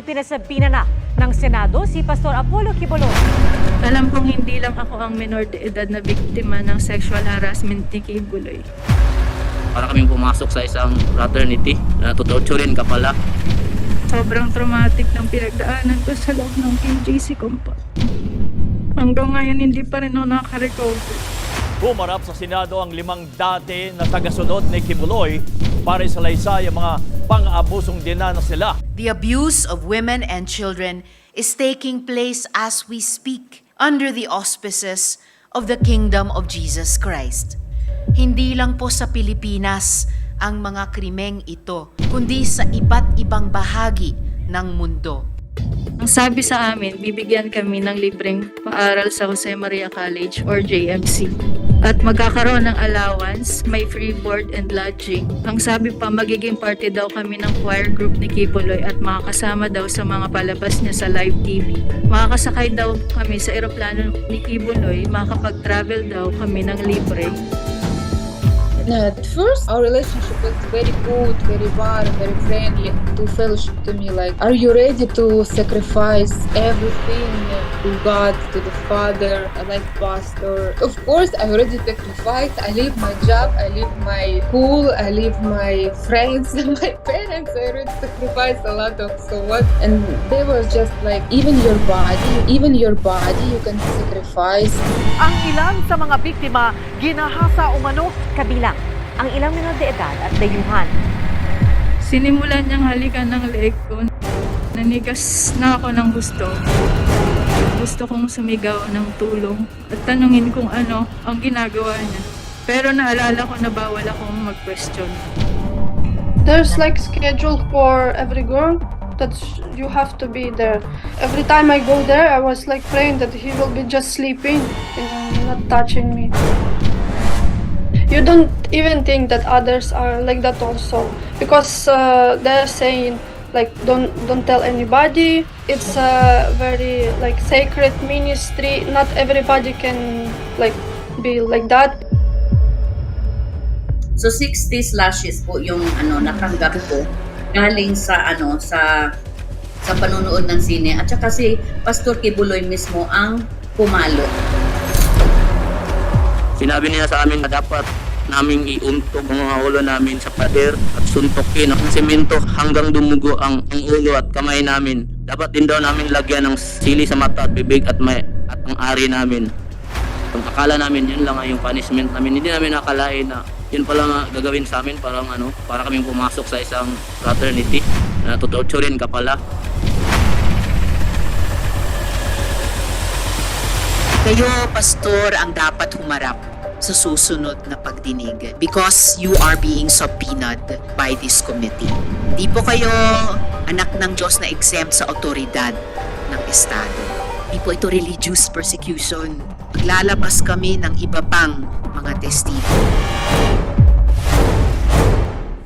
ipinasabina na ng Senado si Pastor Apollo Kibolon. Alam kong hindi lang ako ang minor de edad na biktima ng sexual harassment ni Kibuloy. para kaming pumasok sa isang fraternity na tutorturin ka pala. Sobrang traumatic ng pinagdaanan ko sa loob ng KJC compound. Hanggang ngayon hindi pa rin ako nakaka-recover. Humarap sa Senado ang limang dati na tagasunod ni Kibuloy para isalaysay ang mga pang-abusong dinanas sila. The abuse of women and children is taking place as we speak under the auspices of the kingdom of Jesus Christ. Hindi lang po sa Pilipinas ang mga krimeng ito, kundi sa iba't ibang bahagi ng mundo. Ang sabi sa amin, bibigyan kami ng libreng paaral sa Jose Maria College or JMC. At magkakaroon ng allowance, may free board and lodging. Ang sabi pa, magiging party daw kami ng choir group ni Kibuloy at makakasama daw sa mga palabas niya sa live TV. Makakasakay daw kami sa eroplano ni Kibuloy, makakapag-travel daw kami ng libre. Uh, at first, our relationship was very good, very warm, very friendly. To fellowship to me, like, are you ready to sacrifice everything to God, to the Father, like pastor? Of course, I'm ready to sacrifice. I leave my job, I leave my school, I leave my friends, my parents. I ready to sacrifice a lot of so what. And they were just like, even your body, even your body, you can sacrifice. Ang ilan sa mga biktima ginahasa umano Kabilang ang ilang minor de edad at dayuhan. Sinimulan niyang halikan ng leeg ko. Nanigas na ako ng gusto. Gusto kong sumigaw ng tulong at tanungin kung ano ang ginagawa niya. Pero naalala ko na bawal akong mag-question. There's like schedule for every girl that you have to be there. Every time I go there, I was like praying that he will be just sleeping, know, not touching me. You don't even think that others are like that also because uh, they're saying like don't don't tell anybody. It's a very like sacred ministry. Not everybody can like be like that. So 60 slashes po yung ano natanggap ko galing sa ano sa sa panonood ng sine at saka si Pastor Kibuloy mismo ang pumalo. Sinabi niya sa amin na dapat naming iuntog ang mga ulo namin sa pader at suntokin ang semento hanggang dumugo ang, ang ulo at kamay namin. Dapat din daw namin lagyan ng sili sa mata at bibig at, may, at ang ari namin. Ang akala namin yun lang nga yung punishment namin. Hindi namin nakalain na yun pala gagawin sa amin parang ano, para kaming pumasok sa isang fraternity na tutorturin ka pala. Kayo, pastor, ang dapat humarap sa susunod na pagdinig because you are being subpoenaed by this committee. Di po kayo anak ng Diyos na exempt sa otoridad ng Estado. Di po ito religious persecution. Maglalabas kami ng iba pang mga testigo.